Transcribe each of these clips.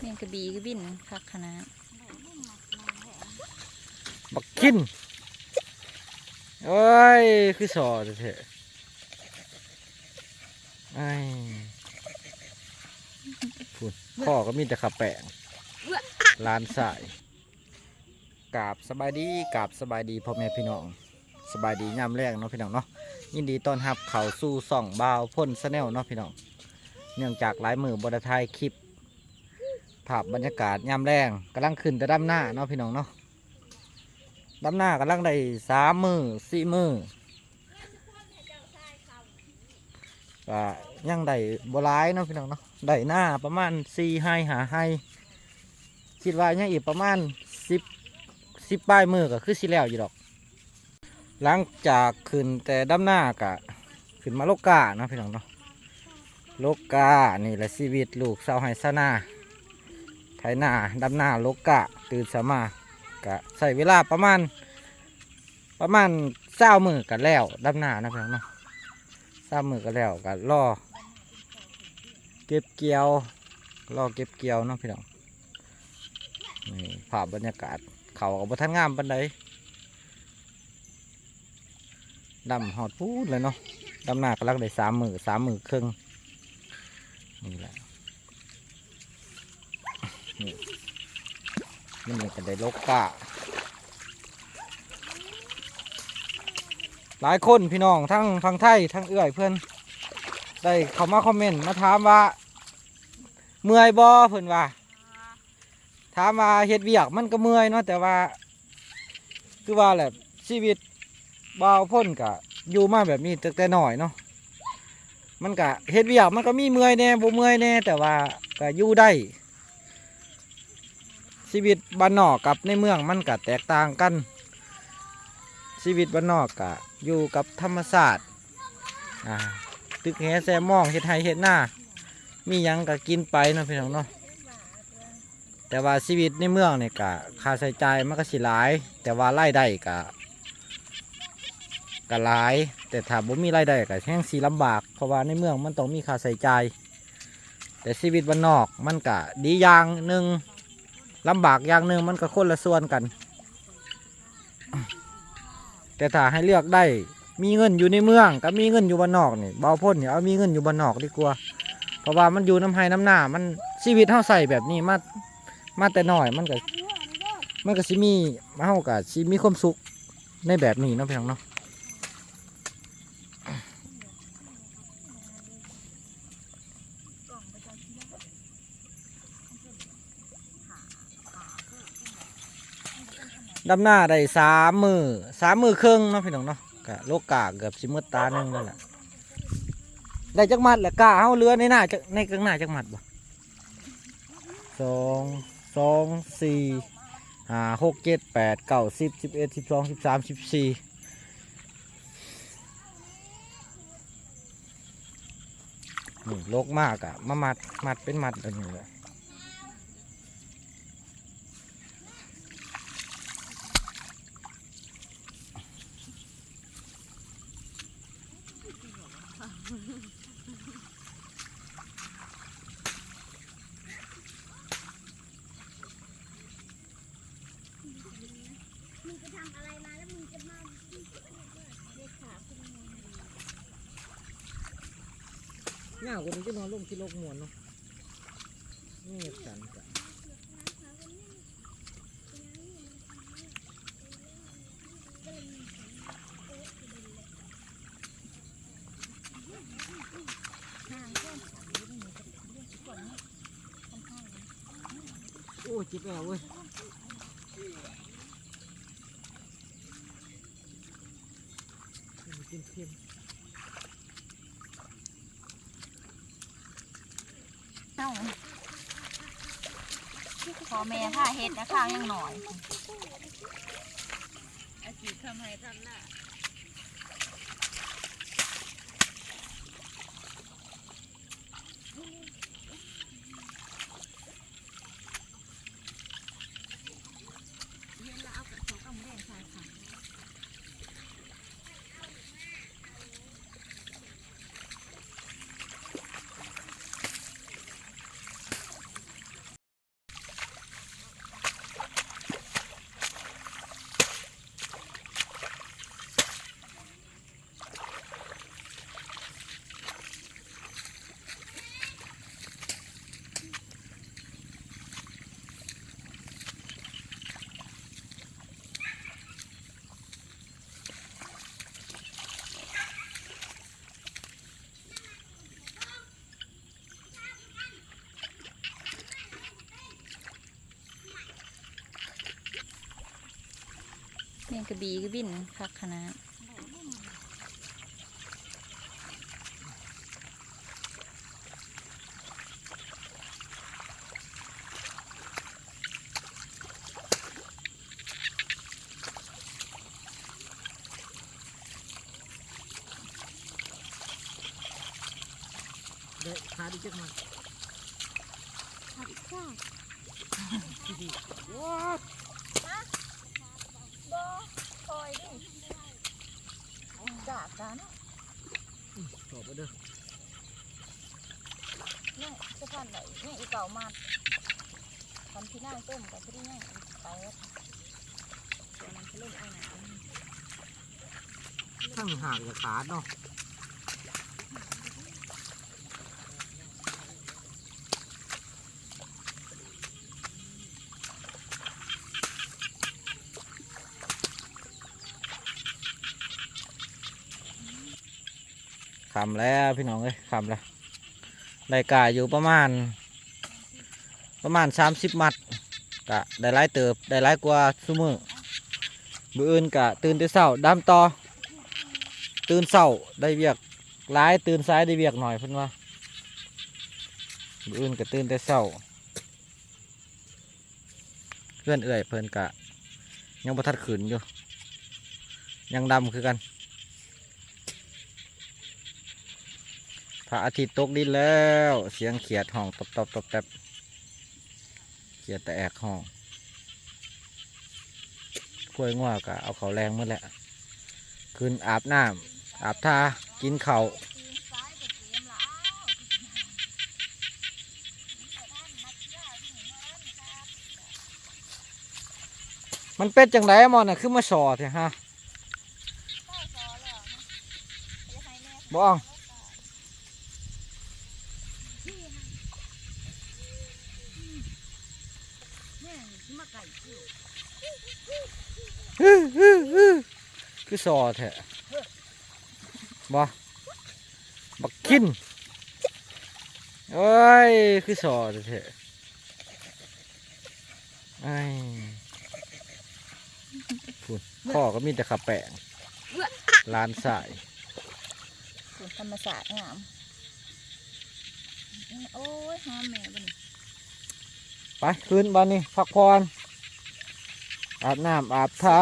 เมียงกระบี่กระบินคักขนาดบักขินโอ้ย คือสอเถอะไอ้พูดพ่อก็มีแต่ขับแปงร้านสายกาบสบายดีกาบสบายดีพ่อแม่พี่น้องสบายดียามแรกเนาะพี่น้องเนาะยินดีต้อนรับเขาสู่ส่องบาวพ่นสแนลเนาะพี่น้องเนื่องจากหลายมือบไทายคลิป ภาพบรรยากาศยามแรงกำลังขึ้นแต่ด้านหน้าเนาะพี่น้องเนาะดำหน้ากำลังได้สามมือสี่มือก็ยังได้บหลายเนาะพี่น้องเนาะได้หน้าประมาณสี่ให้หาให้คิดว่ายังอีกประมาณสิบสิบป้ายมือก็คือสิแล้วอยู่ดอก หลังจากขึ้นแต่ดำหน้ากะขึ้นมาโลกกาเนาะพี่น้องเนาะโลกกานี่แหละชีวิตลูกสาวไฮซานา ไถหน้าดำหน้าลกกาตื่นสมากะใส่เวลาประมาณ ประมาณเศร้ามือกันแล้วดำหน้านะเพี่องเนาะเศร้ามือกันแล้วกันรอเก็บเกี่ยวรอเก็บเกี่ยวเนาะพี่น้องนี่ภาพบรรยากาศเขากับบทันงามปันใดดำหอดพูดเลยเนาะดำหนากำลังได้สามมือสามมือครึ่งนี่แหละ นี่มันนี่ก็ได้ลกกะหลายคนพี่น้องทั้งฟังไทยทั้งเอื้อยเพื่อนได้เข้ามาคอมเมนต์มาถามว่า เมื่อยบ่เพื่อนว่าถามว่าเฮ็ดเวียกมันก็เมื่อยเนาะแต่ว่า คือว่าแหละชีวิตบ่าวพ้นกะอยู่มาแบบนี้ตั้งแต่หน้อยเนาะมันกะเฮ็ดเวียกมันก็มีเมื่อยแน่บ่เมื่อยแน่แต่ว่าก็อยู่ได้ ชีวิตบ้านนอกกับในเมืองมันก็แตกต่างกัน ชีวิตบ้านนอกกะอยู่กับธรรมศาสตร์ตึกแหแซมองเฮ็ดไห้เฮ็ดหน้า มียังก็กินไปเนาะพี่น้องเนาะแต่ว่าชีวิตในเมืองเนี่ยกะค่าใช้จ่ายมันก็สิหลาย แต่ว่ารายได้กะกะหลาย แต่ถ้าบ่มีรายได้ก็แห้งสีลำบากเพราะว่าในเมืองมันต้องมีค่าใช้จ่ายแต่ชีวิตบ้านนอกมันกะดีอย่างหนึ่ง ลำบากอย่างหนึ่งมันก็คนละส่วนกัน แต่ถ้าให้เลือกได้ มีเงินอยู่ในเมืองกับมีเงินอยู่บ้านนอกนี่เบาพ้นเนี่ยเอามีเงินอยู่บ้านนอกดีกว่า เพราะว่ามันอยู่น้ำไห้น้ำหน้า มันชีวิตเฮาใส่แบบนี้มามาแต่น้อยมันก็มันก็สิมีมาเฮาก็สิมีความสุขในแบบนี้เนาะพี่น้องเนาะ ดำหน้าได้สามมือสามมือครึ่งเนาะพี่น้องเนาะกะโลกกาเกือบสิมืดตาหนึ่งนั่นแหละได้จักมัดแหละกาเฮาเรือในหน้าจักในกลางหน้าจักมัดบ่สองสองสี่ห้าหกเจ็ดแปดเก้าสิบสิบเอ็ดสิบสองสิบสามสิบสี่นี่โลกมากอะมามัดมัดเป็นมัดอะไรอย่างเงี้ย มึงไปทำอะไรมาแล้วมึงจะมาเด็กขาคุณ ง่ายกว่านี้จะนอนลงที่โลกมวนเนาะนี่กันกันโอ้จิบแอวเว้ยเค็มเอ้าพ อแม่ผ้าเฮ็ดนะข้ายังหน่อยอาชีพทำให้ทำหน้า งกระบีกระบินคักขนาดเด็กขาดิจักหน่อยขับข้าวว้า บ่คอยดิกะกันตอบไปเด้อเนี่ยจะพันไหนเนี่ยอีเก่ามาทำที่นั่งต้มกับที่นั่งไปตัวนั้นจะเล่นไอ้หนาถ้ามีหากจะขาดเนาะ คำแล้วพี่น้องเอ้ยคำแล้วได้กาอยู่ประมาณ ประมาณสามสิบมัดกะได้ไล่เติบได้ไล่กว่าซุมือมืออื่นกะตื่นแต่เช้าดำต่อตื่นเช้าได้เวียกร้ายตื่นซ้ายได้เวียกหน่อยเพิ่นว่ามืออื่นก็ตื่นแต่เช้าเพื่อนเอื่อยเพิ่นกะยังบ่ทัดขืนอยู่ยังดำคือกัน พระอาทิตย์ตกดินแล้ว เสียงเขียดห้องตบตบตบแตบเขียดแต่แอกห้องกล้วยง่วกะเอาเขาแรงหมื่อแหละขึ้นอาบน้ำอาบทากินเขาวมันเป็นจังไดมอนน่ะคือมาสอดฮะบ้องฮึฮึฮึ คือสอดแท้บ่บักกินโอ้ย คือสอดแท้ไอ้พุ่นพ่อก็มีแต่ขับแปงร้านสายคุณธรรมศาสตร์งามโอ้ยหอมแม่บัดนไป คืนบ้านนี้พักผ่อน อาบน้ำอาบทา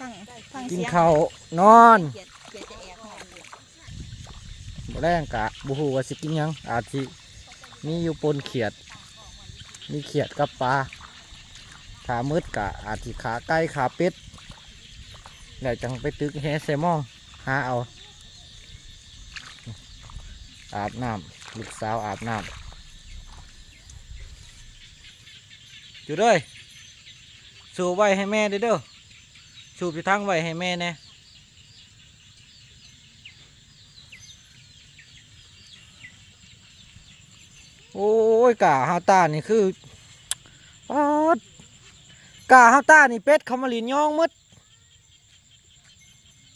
ฟังฟังกินเสียงข้าวนอนเกียดเกียดจะแอบหอมเลยบ่แรงกะบุหูว่าสิกินหยัง อาจสิมีอยู่ปนเขียด มีเขียดกับปลาถ้ามืดกะ อาจสิขาไก่ขาเป็ดแล้วจังไปตึกแฮแซลมองหาเอา อาบน้ำลูกสาวอาบน้ำจุดเลย สูบไว้ให้แม่เด้อเด้อสูบอยู่ทั้งไว้ให้แม่แน่โอ้ยกาฮาวตานี่คือปอดกาฮาวตานี่เป็ดเขามาลินย่องมด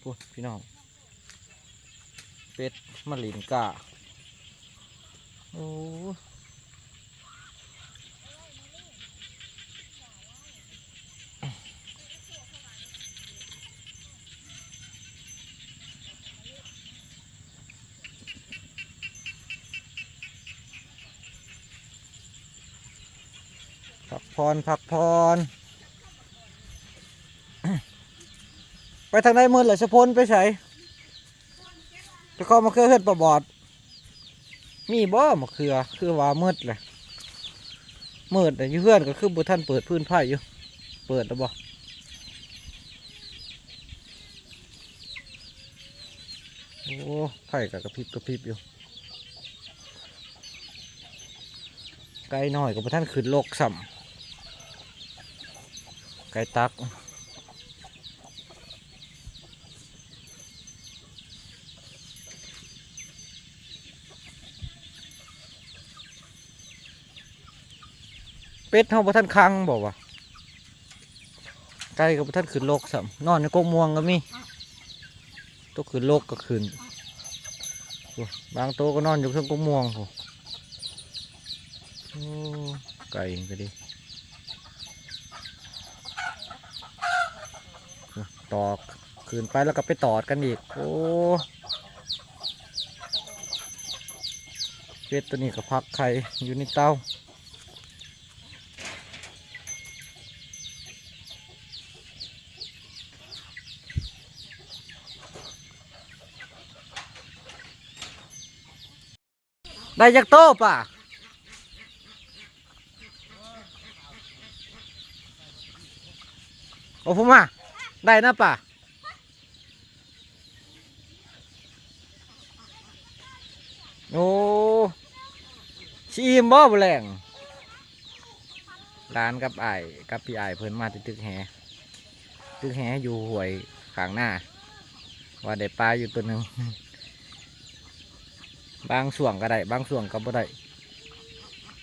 พูดพี่น้อง เป็ดมาลินกาโอ้ พักพรพักพรไปทางใดมืดเหรอสะพนไปใส่ไปเข้ามาเครือเฮือนประบอด มีบ่มะเขือคือว่ามืดเลยมืดแต่อยู่เฮือนก็คือบุท่านเปิดพื้นไผ่อยู่ เปิดแล้วบ่โอ้ไผ่กับกระพริบกระพริบอยู่ไกลหน่อยกับท่านขึ้นโลกสัม ไกลตัก เป็ดเฮาบ่ท่านคังบอกว่าไก่กับบ่ท่านขึ้นโลกสัมนอนในกกม่วงก็มีตัวขึ้นโลกก็ขึ้นบางตัวก็นอนอยู่เพิ่งกกม่วงโอ้โอ้ไก่ก็ดีโอ้ ตอกขืนไปแล้วก็ไปตอดกันอีก โอ้เป็ดตัวนี้ก็พักไข่อยู่ในเตาได้จากโตป่ะโอ้ผมอะ ได้นะป่ะโอ้ชีมบ่บแรงร้านกับไอ้กับพี่ไอ้เพิ่นมาที่ตึกแหตึกแหอยู่หวยข้างหน้า ว่าได้ปลาอยู่ตัวหนึ่งบางส่วงก็ได้ บางส่วงก็บ่ได้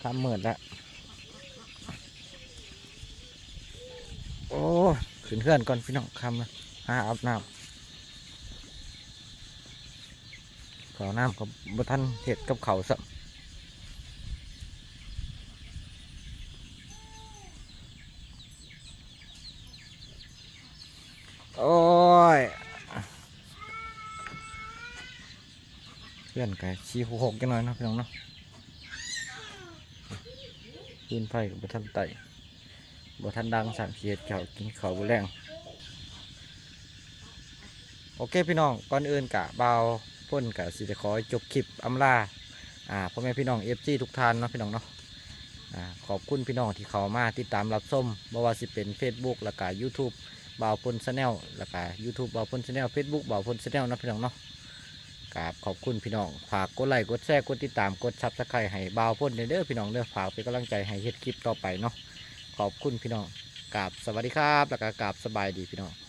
ทำเหมือนละ โอ้ ขึ้นเคลื่อนก่อนพี่น้องคำนะหาอาบน้ำขอน้ำกับบท่านเห็ดกับเขาวสัโอ้ยเพื่อนไก่ชีหกหกกันหน่อยนะพี่น้องเนาะขึ้นไฟกับบท่านไต่ บ่ทันดังสั่งเขียดเขากินเขาบ่แรงโอเคพี่น้องก่อนอื่นกะเบาพ่นกะสิจะขอจบคลิปอำลาอ่าพ่อแม่พี่น้องเอฟซีทุกท่านเนาะพี่น้องเนาะอ่าขอบคุณพี่น้องที่เขามาติดตามรับชมบ่ว่าสิเป็น Facebook แล้วก็ YouTube บ่าพ่นชาแนลแล้วก็ YouTube บ่าพ่นชาแนล Facebook บ่าพ่นชาแนลนาะพี่น้องเนาะกราบขอบคุณพี่น้องฝากกดไลค์กดแชร์กดติดตามกดซับสไครต์ให้บาวพ่นเด้อพี่น้องเด้อฝากเป็นกำลังใจให้เฮ็ดคลิปต่อไปเนาะ ขอบคุณพี่น้องกราบสวัสดีครับ แล้วก็กราบสบายดีพี่น้อง